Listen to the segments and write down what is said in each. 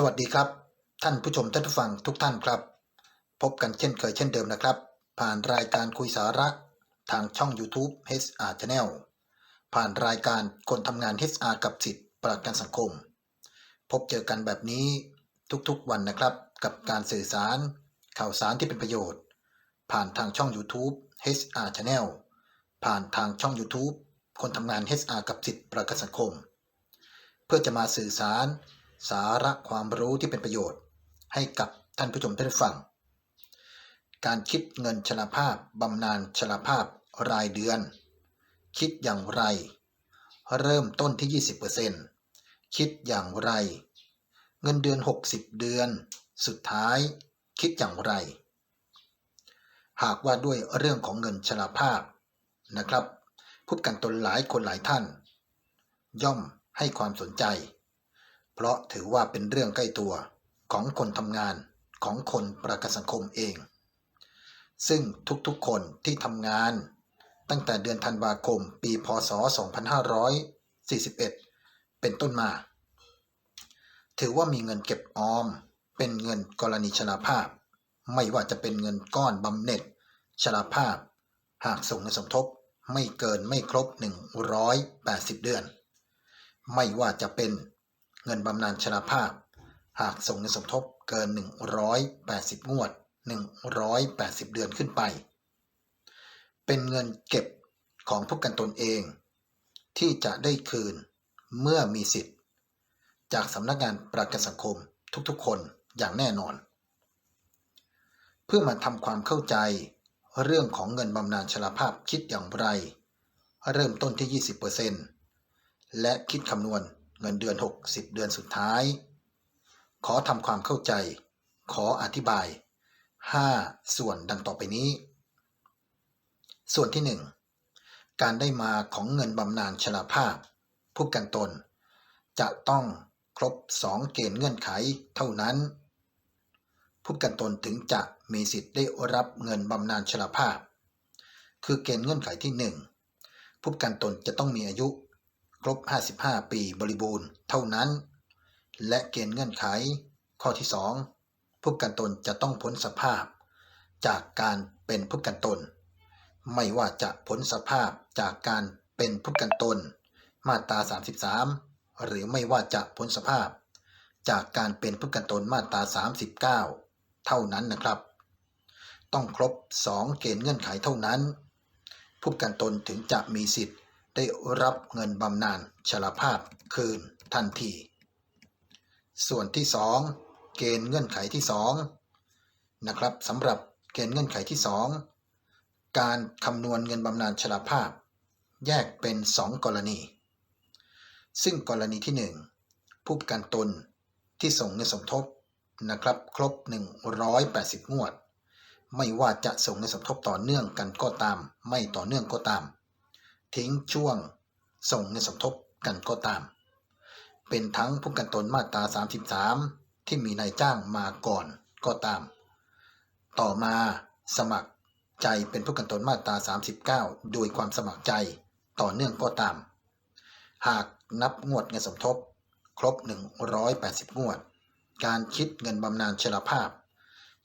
สวัสดีครับ ท่านผู้ชมท่านผู้ฟังทุกท่านครับ พบกันเช่นเคยเช่นเดิมนะครับ ผ่านรายการคุยสาระ ทางช่อง YouTube HR Channel ผ่านรายการคนทำงาน HR กับสิทธิ์ประกันสังคม พบเจอกันแบบนี้ทุกๆวันนะครับ กับการสื่อสาร ข่าวสารที่เป็นประโยชน์ ผ่านทางช่อง YouTube HR Channel ผ่านทางช่อง YouTube คนทำงาน HR กับสิทธิ์ประกันสังคม เพื่อจะมาสื่อสาร สาระความรู้ที่เป็นประโยชน์ ให้กับท่านผู้ชมท่านฟัง การคิดเงินชราภาพบำนาญชราภาพรายเดือน คิดอย่างไร เริ่มต้นที่ 20%คิดอย่างไร เงินเดือน 60 เดือน สุดท้ายคิดอย่างไร หากว่าด้วยเรื่องของเงินชราภาพนะครับผู้ประกันตนหลายคนหลายท่าน ย่อมให้ความสนใจ เพราะถือว่าเป็นเรื่องใกล้ตัวของคนทำงานของคนประกันสังคมเอง ซึ่งทุกๆคนที่ทำงาน ตั้งแต่เดือนธันวาคม ปีพศ 2541 เป็นต้นมา ถือว่ามีเงินเก็บออม เป็นเงินกรณีชราภาพ ไม่ว่าจะเป็นเงินก้อนบำเหน็จชราภาพ หากส่งเงินสมทบไม่เกินไม่ครบ 180 เดือน ไม่ว่าจะเป็น เงินบำนาญชราภาพ หากส่งเงินสมทบเกิน 180 งวด 180 เดือนขึ้นไป เป็นเงินเก็บของผู้กันตนเอง ที่จะได้คืนเมื่อมีสิทธิ์ จากสำนักงานประกันสังคมทุกๆ คนอย่างแน่นอน เพื่อมาทำความเข้าใจเรื่องของเงินบำนาญชราภาพคิดอย่างไร เริ่มต้นที่ 20%และคิดคำนวณ เงินเดือน 60 เดือนสุดท้าย ขอทำความเข้าใจ ขออธิบาย 5 ส่วนดังต่อไปนี้ ส่วนที่ 1 การได้มาของเงินบำนาญชราภาพ ผู้กันตน จะต้องครบ 2 เกณฑ์เงื่อนไขเท่านั้น ผู้กันตนถึงจะมีสิทธิ์ได้รับเงินบำนาญชราภาพ คือเกณฑ์เงื่อนไขที่ 1 ผู้กันตนจะต้องมีอายุ ครบ 55 ปีบริบูรณ์เท่านั้น และเกณฑ์เงื่อนไข ข้อที่ 2 ผู้กันตนจะต้องพ้นสภาพ จากการเป็นผู้กันตน ไม่ว่าจะพ้นสภาพจากการเป็นผู้กันตน มาตรา 33 หรือไม่ว่าจะพ้นสภาพ จากการเป็นผู้กันตนมาตรา 39 เท่านั้นนะครับ ต้องครบ 2 เกณฑ์เงื่อนไขเท่านั้น ผู้กันตนถึงจะมีสิทธิ์ ได้รับเงินบำนาญชราภาพคืนทันที ส่วนที่ 2 เกณฑ์เงื่อนไขที่2นะครับสำหรับเกณฑ์เงื่อนไขที่ 2 การคำนวณเงินบำนาญชราภาพ แยกเป็น 2 กรณี ซึ่งกรณีที่ 1 ผู้ประกันตนที่ส่งเงินสมทบนะครับ ครบ 180 งวด ไม่ว่าจะส่งเงินสมทบต่อเนื่องกันก็ตาม ไม่ต่อเนื่องก็ตาม ทิ้งช่วงส่งเงินสมทบกันก็ตาม เป็นทั้งผู้กันตนมาตรา 33 ที่มีนายจ้างมาก่อนก็ตาม ต่อมาสมัครใจเป็นผู้กันตนมาตรา 39 โดยความสมัครใจต่อเนื่องก็ตาม หากนับงวดเงินสมทบ ครบ 180 งวด การคิดเงินบำนาญชราภาพ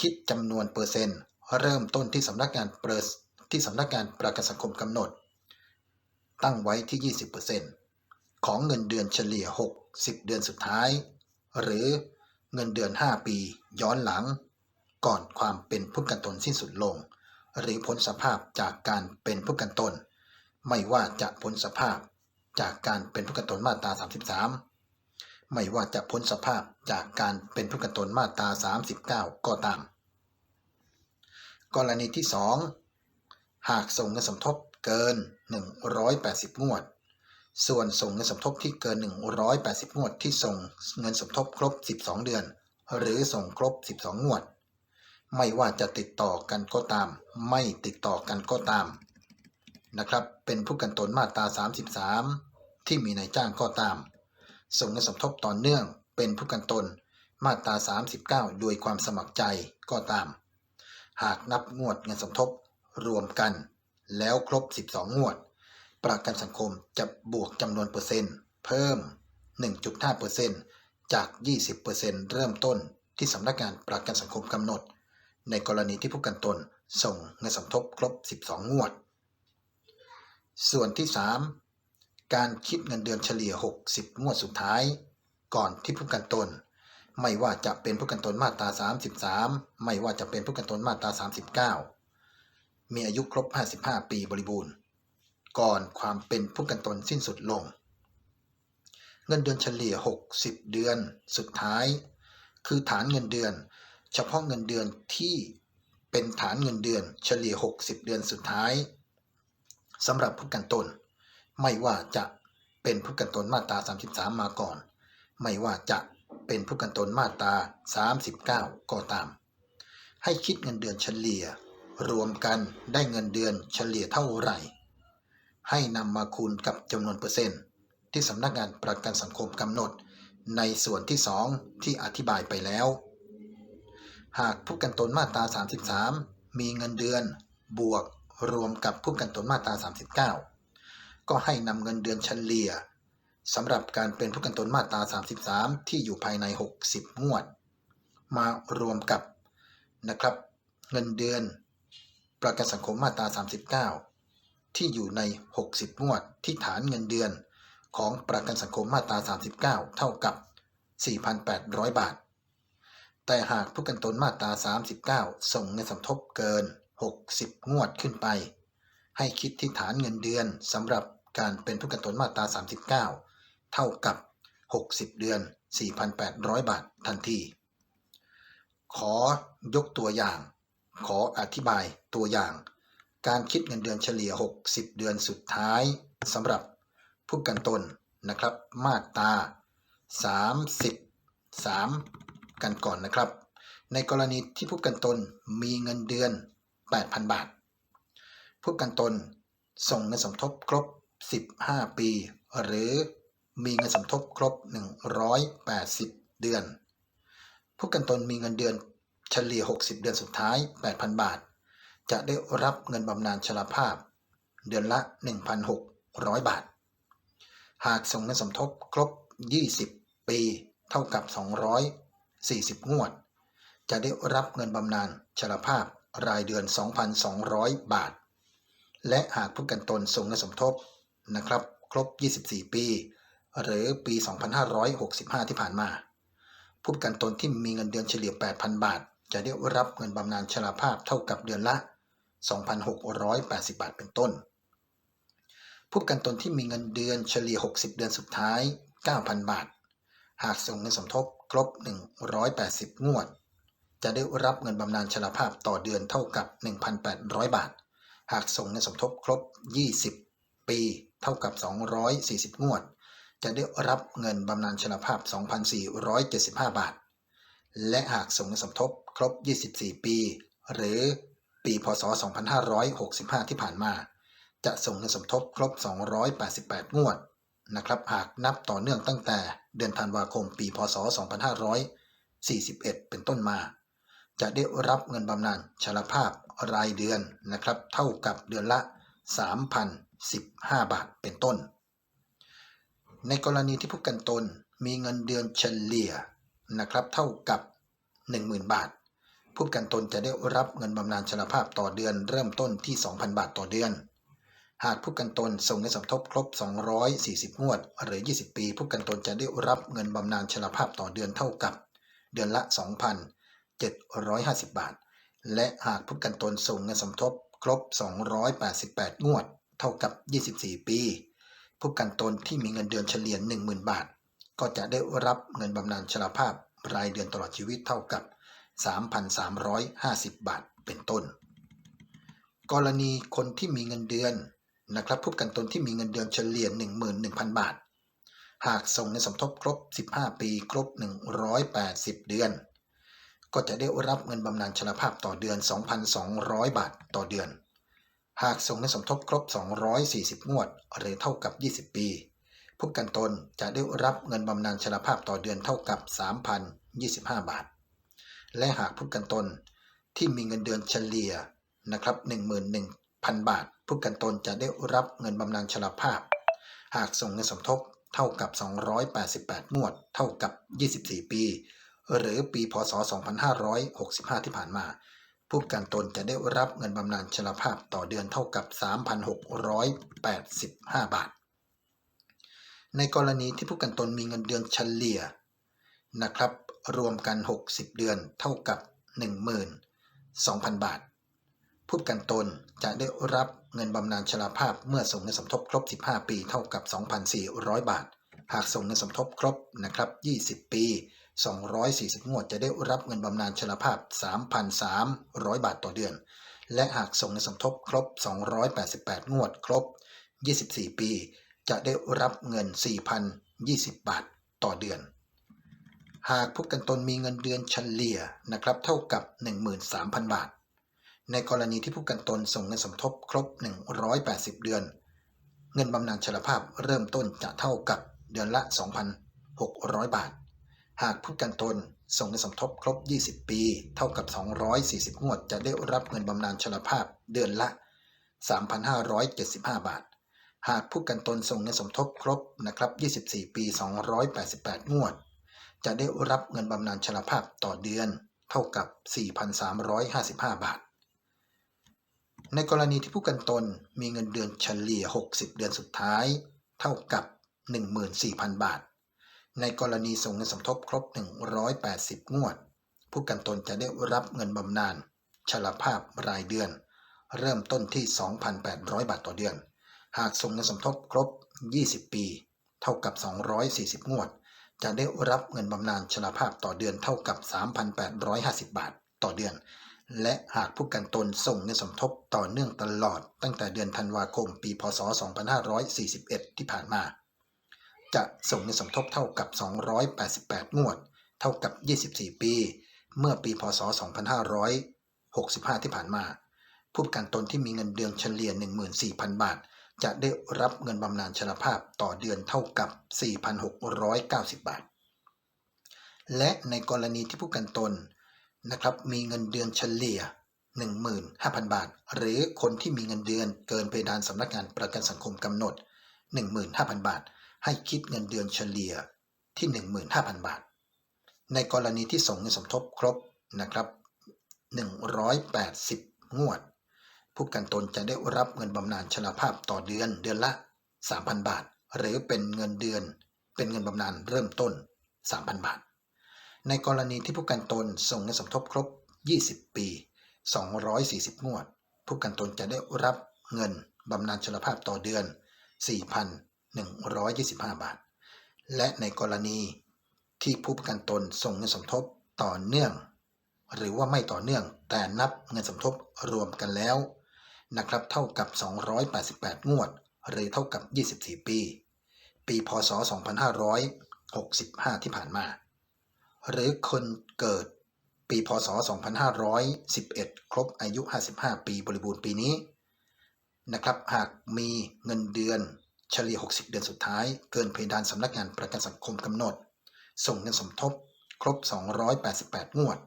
คิดจำนวนเปอร์เซ็นต์ เริ่มต้นที่สำนักงานเปรสที่สำนักงานประกันสังคมกำหนด ตั้งไว้ที่ 20%ของเงินเดือนเฉลี่ย 60 เดือนสุดท้าย หรือเงินเดือน 5 ปี ย้อนหลัง ก่อนความเป็นผู้กันตนสิ้นสุดลง หรือพ้นสภาพจากการเป็นผู้กันตน ไม่ว่าจะพ้นสภาพจากการเป็นผู้กันตนมาตรา 33 ไม่ว่าจะพ้นสภาพจากการเป็นผู้กันตนมาตรา 39 ก็ตาม กรณีที่ 2 หากส่งเงินสมทบเกิน 180 งวด ส่วนส่งเงินสมทบที่เกิน 180 งวดที่ส่งเงินสมทบครบ 12 เดือน หรือส่งครบ 12 งวด ไม่ว่าจะติดต่อกันก็ตาม ไม่ติดต่อกันก็ตามนะครับ เป็นผู้กันตนมาตรา 33 ที่มีนายจ้างก็ตาม ส่งเงินสมทบต่อเนื่อง เป็นผู้กันตนมาตรา 39 โดยความสมัครใจก็ตาม หากนับงวดเงินสมทบรวมกัน แล้วครบ 12 งวด ประกันสังคมจะบวกจำนวนเปอร์เซ็นต์ เพิ่ม 1.5%จจาก 20%เริ่มต้นที่สำนักงานประกันสังคมกำหนด ในกรณีที่ผู้กันตนส่งเงินสมทบครบ 12 งวด ส่วนที่ 3 การคิดเงินเดือนเฉลี่ย 60 งวดสุดท้าย ก่อนที่ผู้กันตน ไม่ว่าจะเป็นผู้กันตนมาตรา 33 ไม่ว่าจะเป็นผู้กันตนมาตรา 39 มีอายุครบ 55 ปีบริบูรณ์ ก่อนความเป็นผู้กันตนสิ้นสุดลง เงินเดือนเฉลี่ย 60 เดือนสุดท้าย คือฐานเงินเดือน เฉพาะเงินเดือนที่เป็นฐานเงินเดือนเฉลี่ย 60 เดือนสุดท้ายสำหรับผู้กันตน ไม่ว่าจะเป็นผู้กันตนมาตรา 33 มาก่อน ไม่ว่าจะเป็นผู้กันตนมาตรา 39 ก็ตาม ให้คิดเงินเดือนเฉลี่ย รวมกันได้เงินเดือนเฉลี่ยเท่าไหร่ ให้นำมาคูณกับจำนวนเปอร์เซ็นต์ ที่สำนักงานประกันสังคมกำหนด ในส่วนที่ 2 ที่อธิบายไปแล้ว หากผู้กันตนมาตรา 33 มีเงินเดือนบวกรวมกับผู้กันตนมาตรา 39 ก็ให้นำเงินเดือนเฉลี่ยสำหรับการเป็นผู้กันตนมาตรา 33 ที่อยู่ภายใน 60 งวด มารวมกับนะครับ เงินเดือน ประกันสังคมมาตรา 39 ที่อยู่ใน 60 งวดที่ฐานเงินเดือนของประกันสังคมมาตรา 39 เท่ากับ 4,800 บาท แต่หากผู้กันตนมาตรา 39 ส่งเงินสมทบเกิน 60 งวดขึ้นไป ให้คิดที่ฐานเงินเดือนสำหรับการเป็นผู้กันตนมาตรา 39 เท่ากับ 60 เดือน 4,800 บาททันที ขอยกตัวอย่าง ขออธิบายตัวอย่าง การคิดเงินเดือนเฉลี่ย 60 เดือนสุดท้ายสำหรับผู้กันตนนะครับ มาตรา33กันก่อนนะครับ ในกรณีที่ผู้กันตนมีเงินเดือน 8,000 บาท ผู้กันตนส่งเงินสมทบครบ 15 ปี หรือมีเงินสมทบครบ 180 เดือน ผู้กันตนมีเงินเดือน เฉลี่ย 60 เดือนสุดท้าย 8,000 บาท จะได้รับเงินบำนาญชราภาพ เดือนละ 1,600 บาท หากส่งเงินสมทบครบ 20 ปีเท่ากับ 240 งวด จะได้รับเงินบำนาญชราภาพรายเดือน 2,200 บาท และหากผู้กันตนส่งเงินสมทบนะครับ ครบ 24 ปี หรือปี 2565 ที่ผ่านมา ผู้ประกันตนที่มีเงินเดือนเฉลี่ย 8,000 บาท จะได้รับเงินบำนาญชราภาพเท่ากับเดือนละ 2,680 บาทเป็นต้น ผู้ประกันตนที่มีเงินเดือนเฉลี่ย 60 เดือนสุดท้าย 9,000 บาท หากส่งเงินสมทบครบ 180 งวด จะได้รับเงินบำนาญชราภาพต่อเดือนเท่ากับ 1,800 บาท หากส่งเงินสมทบครบ 20 ปีเท่ากับ 240 งวด จะได้รับเงินบำนาญชราภาพ 2,475 บาท และหากส่งเงินสมทบครบ 24 ปี หรือปี พศ 2565 ที่ผ่านมา จะส่งเงินสมทบครบ 288 งวดนะครับ หากนับต่อเนื่องตั้งแต่เดือนธันวาคมปี พศ 2541 เป็นต้นมา จะได้รับเงินบำนาญชราภาพรายเดือนนะครับ เท่ากับเดือนละ 3,015 บาทเป็นต้น ในกรณีที่ผู้กันตนมีเงินเดือนเฉลี่ย นะครับเท่ากับ 10,000 บาท ผู้ประกันตนจะได้รับเงินบำนาญชราภาพต่อเดือนเริ่มต้นที่ 2,000 บาทต่อเดือน หากผู้ประกันตนส่งเงินสมทบครบ 240 งวด หรือ 20 ปี ผู้ประกันตนจะได้รับเงินบำนาญชราภาพต่อเดือนเท่ากับ เดือนละ 2,750 บาท และหากผู้ประกันตนส่งเงินสมทบครบ 288 งวด เท่ากับ 24 ปี ผู้ประกันตนที่มีเงินเดือนเฉลี่ย 10,000 บาท ก็จะได้รับเงินบำนาญชราภาพรายเดือนตลอดชีวิตเท่ากับ 3,350 บาทเป็นต้น กรณีคนที่มีเงินเดือนนะครับผู้ประกันตนที่มีเงินเดือนเฉลี่ย 11,000 บาท หากส่งเงินสมทบครบ 15 ปีครบ 180 เดือน ก็จะได้รับเงินบำนาญชราภาพต่อเดือน 2,200 บาทต่อเดือน หากส่งเงินสมทบครบ 240 งวดหรือเท่ากับ 20 ปี ผู้ประกันตนจะได้รับเงินบำนาญชราภาพต่อเดือนเท่ากับ 3,025 บาท และหากผู้ประกันตนที่มีเงินเดือนเฉลี่ยนะครับ11,000 บาท ผู้ประกันตนจะได้รับเงินบำนาญชราภาพ หากส่งเงินสมทบเท่ากับ 288งวด เท่ากับ 24 ปี หรือปีพศ 2565 ที่ผ่านมา ผู้ประกันตนจะได้รับเงินบำนาญชราภาพต่อเดือนเท่ากับ 3,685 บาท ในกรณีที่ผู้กันตนมีเงินเดือนเฉลี่ยนะครับ รวมกัน 60 เดือนเท่ากับ 12,000 บาท ผู้กันตนจะได้รับเงินบำนาญชราภาพเมื่อส่งเงินสมทบครบ 15 ปีเท่ากับ 2,400 บาท หากส่งเงินสมทบครบนะครับ 20 ปี 240 งวดจะได้รับเงินบำนาญชราภาพ 3,300 บาทต่อเดือน และหากส่งเงินสมทบครบ 288 งวดครบ 24 ปี จะได้รับเงิน 4,020 บาทต่อเดือน หากผู้กันตนมีเงินเดือนเฉลี่ยนะครับเท่ากับ 13,000 บาท ในกรณีที่ผู้กันตนส่งเงินสมทบครบ 180 เดือน เงินบำนาญชราภาพเริ่มต้นจะเท่ากับเดือนละ 2,600 บาท หากผู้กันตนส่งเงินสมทบครบ 20 ปี เท่ากับ 240 งวด จะได้รับเงินบำนาญชราภาพเดือนละ 3,575 บาท หากผู้กันตนส่งเงินสมทบครบนะครับ 24 ปี 288 งวด จะได้รับเงินบำนาญชราภาพต่อเดือนเท่ากับ 4,355 บาท ในกรณีที่ผู้กันตนมีเงินเดือนเฉลี่ย 60 เดือนสุดท้าย เท่ากับ 14,000 บาท ในกรณีส่งเงินสมทบครบ 180 งวด ผู้กันตนจะได้รับเงินบำนาญชราภาพรายเดือน เริ่มต้นที่ 2,800 บาทต่อเดือน หากส่งเงินสมทบครบ 20 ปี เท่ากับ 240 งวด จะได้รับเงินบำนาญชราภาพต่อเดือนเท่ากับ 3,850 บาทต่อเดือน และหากผู้กันตนส่งเงินสมทบต่อเนื่องตลอด ตั้งแต่เดือนธันวาคมปี พศ 2541 ที่ผ่านมา จะส่งเงินสมทบเท่ากับ 288 งวด เท่ากับ 24 ปี เมื่อปี พศ 2565 ที่ผ่านมา ผู้ประกันตนที่มีเงินเดือนเฉลี่ย 14,000 บาท จะได้รับเงินบำนาญชราภาพต่อเดือนเท่ากับ 4,690 บาท และในกรณีที่ผู้กันตนนะครับมีเงินเดือนเฉลี่ย 15,000 บาท หรือคนที่มีเงินเดือนเกินเพดานสำนักงานประกันสังคมกำหนด 15,000 บาท ให้คิดเงินเดือนเฉลี่ยที่ 15,000 บาท ในกรณีที่ส่งเงินสมทบครบนะครับ 180 งวด ผู้ประกันตนจะได้รับเงินบำนาญชราภาพต่อเดือนเดือนละ 3,000 บาท หรือเป็นเงินเดือน เป็นเงินบำนาญเริ่มต้น 3,000 บาท ในกรณีที่ผู้ประกันตนส่งเงินสมทบครบ 20 ปี 240 งวด ผู้ประกันตนจะได้รับเงินบำนาญชราภาพต่อเดือน 4,125 บาท และในกรณีที่ผู้ประกันตนส่งเงินสมทบต่อเนื่อง หรือว่าไม่ต่อเนื่องแต่นับเงินสมทบรวมกันแล้ว นะครับเท่ากับ 288 งวด หรือเท่ากับ 24 ปี ปีพศ 2565 ที่ผ่านมา หรือคนเกิดปีพศ 2511 ครบอายุ 55 ปีบริบูรณ์ปีนี้นะครับหากมีเงินเดือนเฉลี่ย 60 เดือนสุดท้าย เกินเพดานสำนักงานประกันสังคมกำหนด ส่งเงินสมทบ ครบ 288 งวด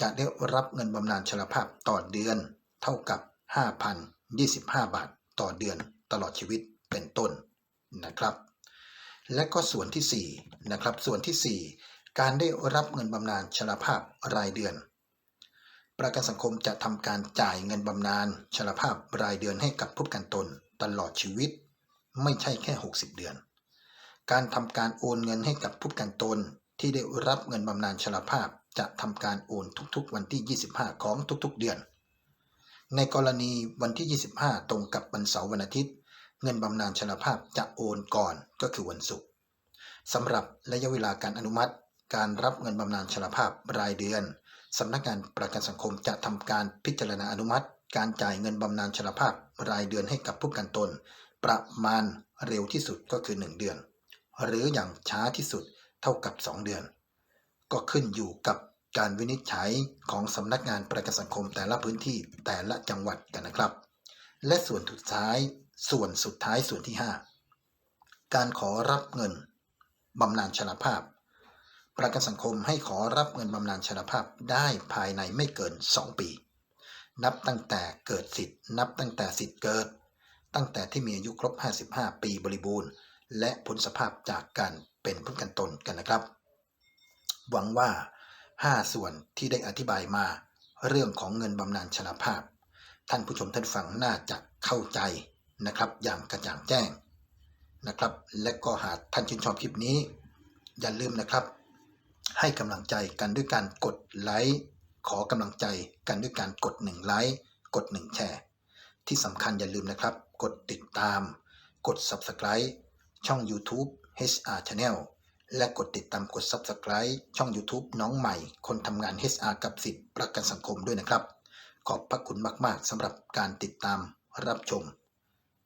จะได้รับเงินบำนาญชราภาพต่อเดือน เท่ากับ 5,025 บาทต่อเดือนตลอดชีวิตเป็นต้นนะครับ และก็ส่วนที่4นะครับส่วนที่ 4 การได้รับเงินบำนาญชราภาพรายเดือน ประกันสังคมจะทำการจ่ายเงินบำนาญชราภาพรายเดือนให้กับผู้ประกันตนตลอดชีวิต ไม่ใช่แค่ 60 เดือน การทำการโอนเงินให้กับผู้ประกันตนที่ได้รับเงินบำนาญชราภาพจะทำการโอนทุกๆ วันที่ 25 ของทุกๆ เดือน ในกรณีวันที่ 25 ตรงกับวันเสาร์วันอาทิตย์ เงินบำนาญชราภาพจะโอนก่อนก็คือวันศุกร์สำหรับระยะเวลาการอนุมัติ การรับเงินบำนาญชราภาพรายเดือนสำนักงานประกันสังคมจะทำการพิจารณาอนุมัติ การจ่ายเงินบำนาญชราภาพรายเดือนให้กับผู้กันตน ประมาณเร็วที่สุดก็คือ 1 เดือน หรืออย่างช้าที่สุดเท่ากับ 2 เดือน ก็ขึ้นอยู่กับ การวินิจฉัยของสำนักงานประกันสังคมแต่ละพื้นที่แต่ละจังหวัดกันนะครับ และส่วนสุดท้าย ส่วนสุดท้ายส่วนที่ 5 การขอรับเงินบำนาญชราภาพ ประกันสังคมให้ขอรับเงินบำนาญชราภาพได้ภายในไม่เกิน 2 ปี นับตั้งแต่เกิดสิทธิ์ นับตั้งแต่สิทธิ์เกิด ตั้งแต่ที่มีอายุครบ 55 ปีบริบูรณ์ และผลสภาพจากการเป็นผู้ประกันตนกันนะครับ หวังว่า 5 ส่วนที่ได้อธิบายมา เรื่องของเงินบำนาญชราภาพ ท่านผู้ชมท่านฟังน่าจะเข้าใจนะครับ อย่างกระจ่างแจ้งนะครับ และก็หากท่านชื่นชอบคลิปนี้ อย่าลืมนะครับ ให้กำลังใจกันด้วยการกดไลค์ขอกำลังใจกันด้วยการกด1ไลค์กด1แชร์ที่สำคัญอย่าลืมนะครับ กดติดตาม กด Subscribe ช่อง YouTube HR Channel และกดติดตามกด Subscribe ช่อง YouTube น้องใหม่ คนทำงาน HR กับสิทธิประกันสังคมด้วยนะครับ ขอบพระคุณมาก ๆสำหรับการติดตามรับชม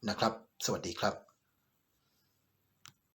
นะครับ สวัสดีครับ